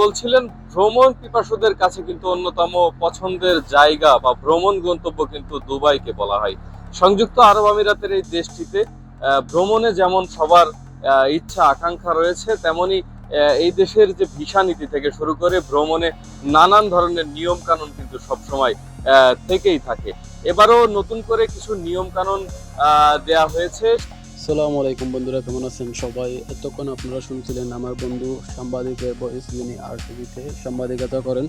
বলছিলেন, ভ্রমণ পিপাসুদের কাছে কিন্তু অন্যতম পছন্দের জায়গা বা ভ্রমণ গন্তব্য কিন্তু দুবাইকে বলা হয়। সংযুক্ত আরব আমিরাতের এই দেশটিতে ভ্রমণে যেমন সবার ইচ্ছা, আকাঙ্ক্ষা রয়েছে, তেমনি এই দেশের যে ভিসা নীতি থেকে শুরু করে ভ্রমণে নানান ধরনের নিয়ম কানুন কিন্তু সবসময় থেকেই থাকে। এবারও নতুন করে কিছু নিয়ম কানুন দেয়া হয়েছে। সালামু আলাইকুম বন্ধুরা, কেমন আছেন সবাই? এতক্ষণ আপনারা শুনছিলেন আমার বন্ধু সাংবাদিকের বয়স যিনি আর টিভিতে সাংবাদিকতা করেন।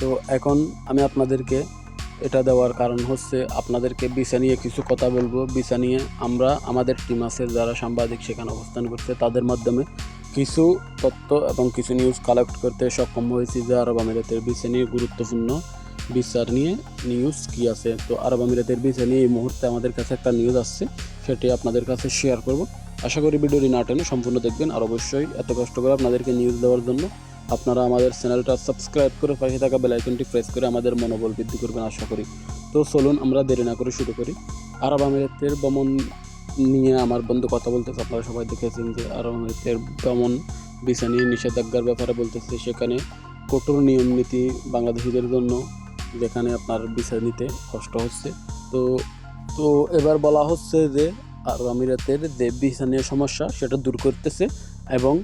তো এখন আমি আপনাদেরকে এটা দেওয়ার কারণ হচ্ছে আপনাদেরকে বিসা নিয়ে কিছু কথা বলব। বিসা নিয়ে আমরা, আমাদের টিম আছে যারা সাংবাদিক, সেখানে অবস্থান করছে। তাদের মাধ্যমে কিছু তথ্য এবং কিছু নিউজ কালেক্ট করতে সক্ষম হয়েছি যে আরব আমিরাতের বিসা নিয়ে গুরুত্বপূর্ণ বিচার নিয়ে নিউজ কি আছে। তো আরব আমিরাতের বিসা নিয়ে এই মুহূর্তে আমাদের কাছে একটা নিউজ আসছে। সেটি আপনাদের কাছে শেয়ার করব। আশা করি ভিডিওটি না টেনে সম্পূর্ণ দেখবেন আর অবশ্যই এত কষ্ট করে আপনাদেরকে নিউজ দেওয়ার জন্য আপনারা আমাদের চ্যানেলটা সাবস্ক্রাইব করে পাশে থাকা বেল আইকনটি প্রেস করে আমাদের মনোবল বৃদ্ধি করবেন আশা করি। তো চলুন আমরা দেরি না করে শুরু করি। আরব আমিরাতের ভ্রমণ নিয়ে আমার বন্ধু কথা বলতেছে, আপনারা সবাই দেখেছেন যে আরব আমিরাতের ভ্রমণ ভিসা নিয়ে নিষেধাজ্ঞার ব্যাপারে বলতেছে, সেখানে কঠোর নিয়ম নীতি বাংলাদেশিদের জন্য, যেখানে আপনার ভিসা নিতে কষ্ট হচ্ছে। তো তো এবার বলা হচ্ছে যে আরব আমিরাতের যে সমস্যা সেটা দূর করতেছে এবং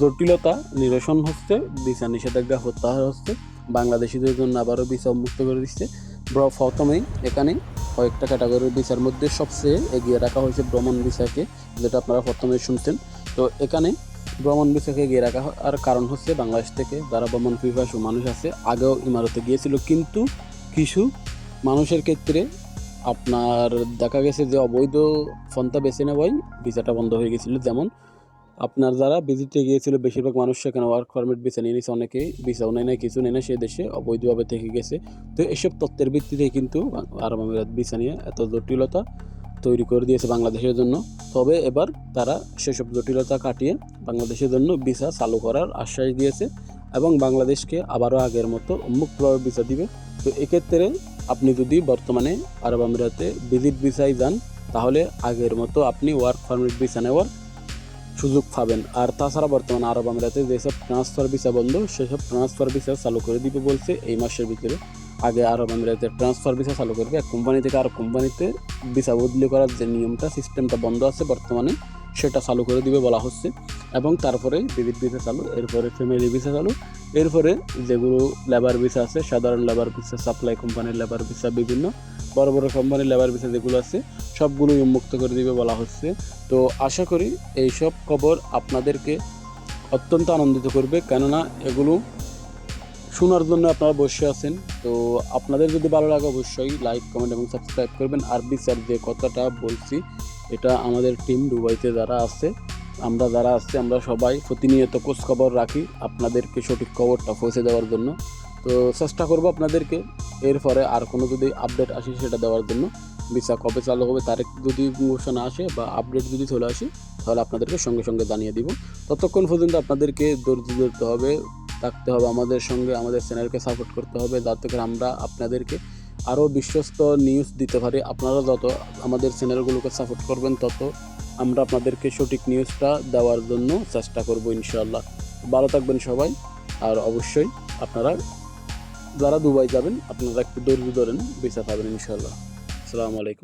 জটিলতা নিরসন হচ্ছে ভিসা নিষেধাজ্ঞা প্রত্যাহার হচ্ছে, বাংলাদেশিদের জন্য আবারও ভিসা মুক্ত করে দিচ্ছে। প্রথমেই এখানে কয়েকটা ক্যাটাগরির ভিসার মধ্যে সবচেয়ে এগিয়ে রাখা হয়েছে ভ্রমণ ভিসাকে যেটা আপনারা প্রথমে শুনছেন। তো এখানে ভ্রমণ ভিসাকে এগিয়ে রাখা আর কারণ হচ্ছে বাংলাদেশ থেকে যারা ভ্রমণ পিপাসু মানুষ আছে, আগেও ইমারতে গিয়েছিল, কিন্তু কিছু মানুষের ক্ষেত্রে আপনার দেখা গেছে যে অবৈধ ফন্তা বেছে নেওয়াই ভিসাটা বন্ধ হয়ে গেছিল। যেমন আপনার যারা ভিজিটে গিয়েছিল, বেশিরভাগ মানুষ সেখানে ওয়ার্ক পারমিট বেছে নিয়ে নিয়েছে অনেকেই ভিসাও নেয় না কিছু নেয় না সে দেশে অবৈধভাবে থেকে গেছে। তো এসব তথ্যের ভিত্তিতে কিন্তু আরব আমিরাত ভিসা নিয়ে এত জটিলতা তৈরি করে দিয়েছে বাংলাদেশের জন্য। তবে এবার তারা সেসব জটিলতা কাটিয়ে বাংলাদেশের জন্য ভিসা চালু করার আশ্বাস দিয়েছে এবং বাংলাদেশকে আবারও আগের মতো মুক্তভাবে ভিসা দিবে। তো এক্ষেত্রে আপনি যদি বর্তমানে আরব আমিরাতে ভিজিট ভিসায় যান, তাহলে আগের মতো আপনি ওয়ার্ক পারমিট ভিসা নেওয়ার সুযোগ পাবেন। আর তাছাড়া বর্তমানে আরব আমিরাতে যেসব ট্রান্সফার ভিসা বন্ধ, সেসব ট্রান্সফার ভিসা চালু করে দিবে বলছে। এই মাসের ভিতরে আগে আরব আমিরাতে ট্রান্সফার ভিসা চালু করবে। এক কোম্পানি থেকে আর কোম্পানিতে ভিসা বদলি করার যে নিয়মটা সিস্টেমটা বন্ধ আছে বর্তমানে, সেটা চালু করে দিবে বলা হচ্ছে। এবং তারপরে ভিজিট ভিসা চালু, এরপরে ফ্যামিলি ভিসা চালু, এরপরে যেগুলো লেবার ভিসা আছে, সাধারণ লেবার ভিসা সাপ্লাই কোম্পানির লেবার ভিসা বিভিন্ন বড় বড় কোম্পানির লেবার ভিসা যেগুলো আছে, সবগুলোই উন্মুক্ত করে দিবে বলা হচ্ছে। তো আশা করি এই সব খবর আপনাদেরকে অত্যন্ত আনন্দিত করবে, কেননা এগুলো শোনার জন্য আপনারা বসে আছেন। তো আপনাদের যদি ভালো লাগে অবশ্যই লাইক কমেন্ট এবং সাবস্ক্রাইব করবেন। আর বিচার যে কথাটা বলছি, এটা আমাদের টিম দুবাইতে যারা আছে আমরা যারা আছি, আমরা সবাই প্রতিনিয়ত খোঁজ খবর রাখি আপনাদেরকে সঠিক খবরটা পৌঁছে দেওয়ার জন্য। তো চেষ্টা করব আপনাদেরকে এরপরে আর কোনো যদি আপডেট আসে সেটা দেওয়ার জন্য। ভিসা কবে চালু হবে, তারিখ যদি ঘোষণা আসে বা আপডেট যদি চলে আসে, তাহলে আপনাদেরকে সঙ্গে সঙ্গে জানিয়ে দিব। ততক্ষণ পর্যন্ত আপনাদেরকে ধৈর্য ধরতে হবে, থাকতে হবে আমাদের সঙ্গে, আমাদের চ্যানেলকে সাপোর্ট করতে হবে, যাতে করে আমরা আপনাদেরকে আরও বিশ্বস্ত নিউজ দিতে পারি। আপনারা যত আমাদের চ্যানেলগুলোকে সাপোর্ট করবেন, তত আমরা আপনাদেরকে সঠিক নিউজটা দেওয়ার জন্য চেষ্টা করব ইনশাল্লাহ ভালো থাকবেন সবাই, আর অবশ্যই আপনারা যারা দুবাই যাবেন, আপনারা একটু ধৈর্য ধরেন, বেঁচে পাবেন ইনশাল্লাহ আসসালামু আলাইকুম।